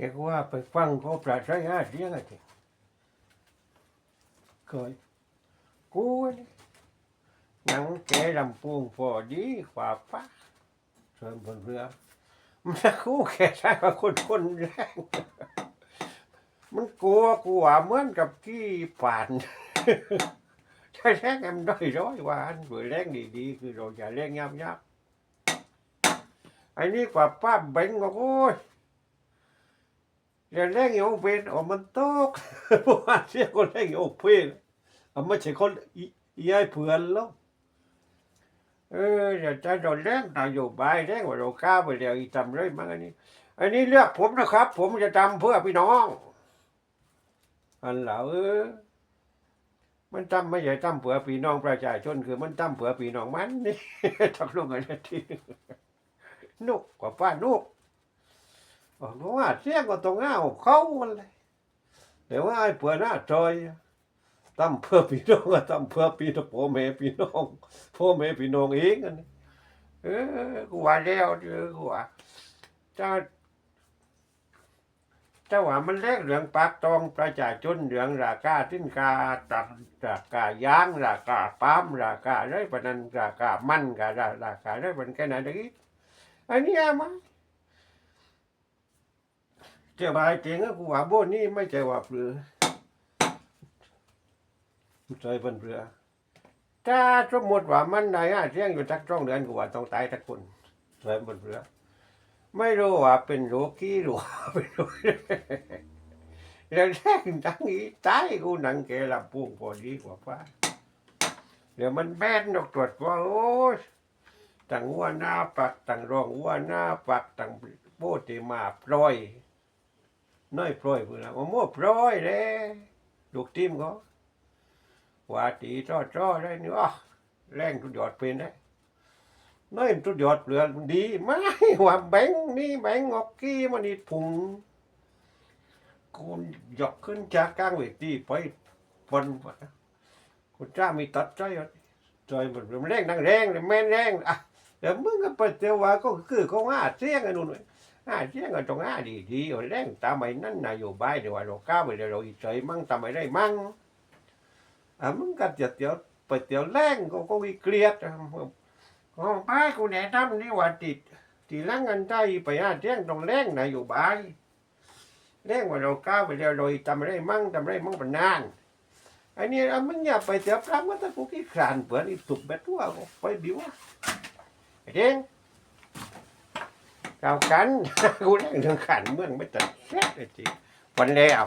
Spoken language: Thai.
เอกว่าไปฟังเขาปราศรัยอาเสียงอะไรเคยกูนี่หนังแกลำปูงพอดีกว่าป้าเชิญบนเรือมันจะคู่แค่ใช่ว่าคนคนแรงมันกลัวกลัวเหมือนกับที่ป่านใช่แรงแอมด้อยร้อยว่าอันเผื่อแรงดีๆคือเราอย่าแรงยับยับอันนี้กว่าป้าเบ่งบอกโอ้ย อย่าแรงอย่าเป็นออกมันตกพว่าเสียคนแรงอย่าเป็นอาไม่ใช่คนอีอีไอ้เพื่อนแล้วเอออย่าใจโดนแรงนโยบายแรงว่าเราก้าไปเดียวอีทำเลยมั้งอันนี้ อันนี้เลือกผมนะครับ ผมจะทำเพื่อพี่น้อง อันเหล่าเออมันทำไม่ใช่ทำเผื่อพี่น้องประชาชนคือมันทำเผื่อพี่น้องมันนี่ทักลงกันทีนุกกว่าป้านุก เพราะว่าเสียงก็ต้องเอาเขามันเลยแต่ว่าไอ้เผื่อหน้าจอยตั้มเพื่อพี่น้องตั้มเพื่อพี่น้องพ่อแม่พี่น้องพ่อแม่พี่น้องเองอันนี้เออกูว่าแล้วเออกูว่าเจ้าเจ้าว่ามันแรกเรื่องปากตองประชาชนเรื่องราคาทิ้นกาตัดราคายางราคาปาล์มราคาอะไรปนันราคามันการาคาไรเป็นแค่ไหนเด็กอันนี้อะมั้ง เจ้าบายเจ๋งกูว่าโบนนี่ไม่ใช่ว่าเปลือใจเป็นเปลือถ้าสมมติว่ามันได้อะเสียงอยู่ทักจ้องเดือนกูว่าต้องตายทักคนใจเป็นเปลือไม่รู้ว่าเป็นโรคขี้หรือว่าเป็นโรคแล้วแรกตั้งนี้ตายกูหนังแกลำพุงพอดีกว่าป้าเดี๋ยวมันแบนดอกตรวจว่าโอ้ยตั้งหัวหน้าปักตั้งรองหัวหน้าปักตั้งโบติมาปล่อย น้อยพร้อยพุ่นละว่าโม่พร้อยเลยลูกทีมเขาว่าตีจ้อจ้อได้นี่อะแรงทุดยอดเป็นได้น้อยทุดยอดเปลือกดีไม่ว่าแบงค์นี่แบงค์ออกกี้มันนี่พุงคุณยกขึ้นจากกลางเวทีไปพนคุณจ้ามีตัดใจอะใจมันแรงนังแรงเลยแม่นแรงอะเดี๋ยวมึงก็ไปเตียวว่าก็คือเขาว่าเสียงกันนู่น อ่าเสียงกันตรงอ่าดีดีๆแรงตามไอ้นั่นนายโยบายเดี๋ยวว่าเราก้าวไปเดี๋ยวเราอีใจมั่งทำไมได้มั่งอ่ามึงก็เดี๋ยวเดี๋ยวไปเดี๋ยวแรงก็ก็วิเกลียดอะอ๋อป้ากูแนะนำนี่ว่าติดทีหลังกันได้ไปอ่าเสียงตรงแรงนายโยบายแรงว่าเราก้าวไปเดี๋ยวเราอีทำไมได้มั่งทำไมได้มั่งเป็นนานอันนี้อะมึงอย่าไปเดี๋ยวพระว่าถ้ากูขี้ขานเปิดอีตุกแบบว่าไปบิวอะไอ้เด้ง เรากัน กูเล่นเรื่องขันเมืองไม่ตัดแฟดเลยทีวันแล้ว